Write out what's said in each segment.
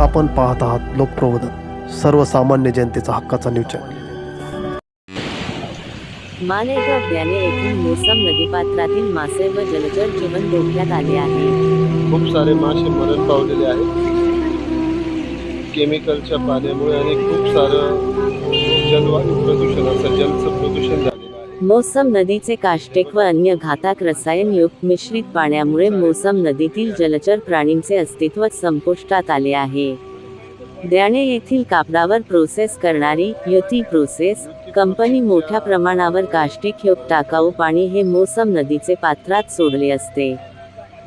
आपण पाहत आहात लोकप्रबोधन सर्वसामान्य जनतेचा हक्काचा न्यूज चॅनल मालेगाव ब्याणे येथील मोसम नदीपात्रातील मासे व जलचर जीवन धोक्यात आले आहे. खूप सारे मासे मरण पावलेले आहेत. केमिकलच्या पाण्यामुळे आणि खूप सारं जलवायू प्रदूषण असं जलचं प्रदूषण आहे मोसम नदीचे काष्टेक व अन्य घातक रसायनयुक्त मिश्रित पाण्यामुळे मोसम नदीतील जलचर प्राणींचे अस्तित्व संपुष्टात आले आहे. द्याणे येथील कापडावर प्रोसेस करणारी युती प्रोसेस कंपनी मोठ्या प्रमाणावर काष्टिकयुक्त टाकाऊ पाणी हे मोसम नदीचे पात्रात सोडले असते.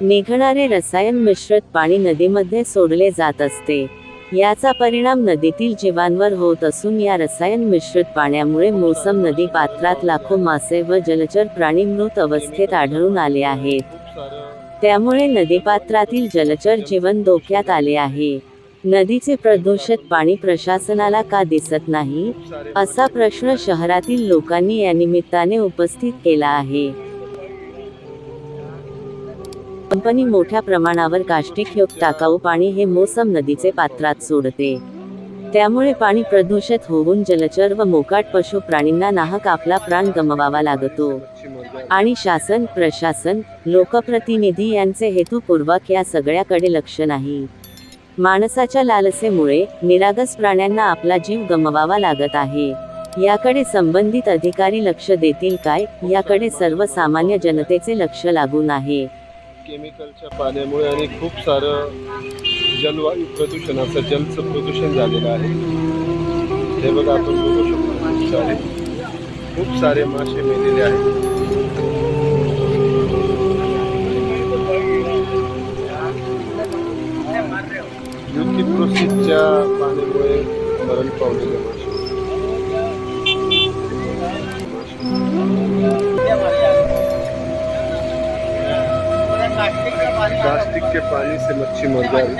निघणारे रसायन मिश्रित पाणी नदीमध्ये सोडले जात असते. याचा परिणाम नदीतील जीवांवर होत असून या रसायन मिश्रित पाण्यामुळे मोसम नदी पात्रात लाखो मासे व जलचर प्राणी मृत अवस्थेत आढळून आले आहेत. त्यामुळे नदीपात्रातील जलचर जीवन धोक्यात आले आहे. नदीचे प्रदूषित पाणी प्रशासनाला का दिसत नाही? असा प्रश्न शहरातील लोकांनी या निमित्ताने उपस्थित केला आहे. कंपनी मोठ्या प्रमाणावर काष्टिक टाकाऊ पाणी हे मोसम नदीचे पात्रात सोडते. त्यामुळे पाणी प्रदूषित होऊन जलचर व मोकाट पशु प्राणींना नाहक आपला प्राण गमवावा लागतो. आणि शासन प्रशासन लोकप्रतिनिधी यांचे हेतूपूर्वक या सगळ्याकडे लक्ष नाही. माणसाच्या लालसेमुळे निरागस प्राण्यांना आपला जीव गमवावा लागत आहे. याकडे संबंधित अधिकारी लक्ष देतील काय? याकडे सर्वसामान्य जनतेचे लक्ष लागून आहे. केमिकलच्या पाण्यामुळे आणि खूप सारं जलवायू प्रदूषण असं जलचं प्रदूषण झालेलं आहे. हे बघा आपण बघू शकतो. खूप सारे खूप सारे मासे मेलेले आहेत. युकी प्रोसेसच्या पाण्यामुळे मरण पावलेले मासे. प्लास्टिक के पानी से मच्छी मर जाएगी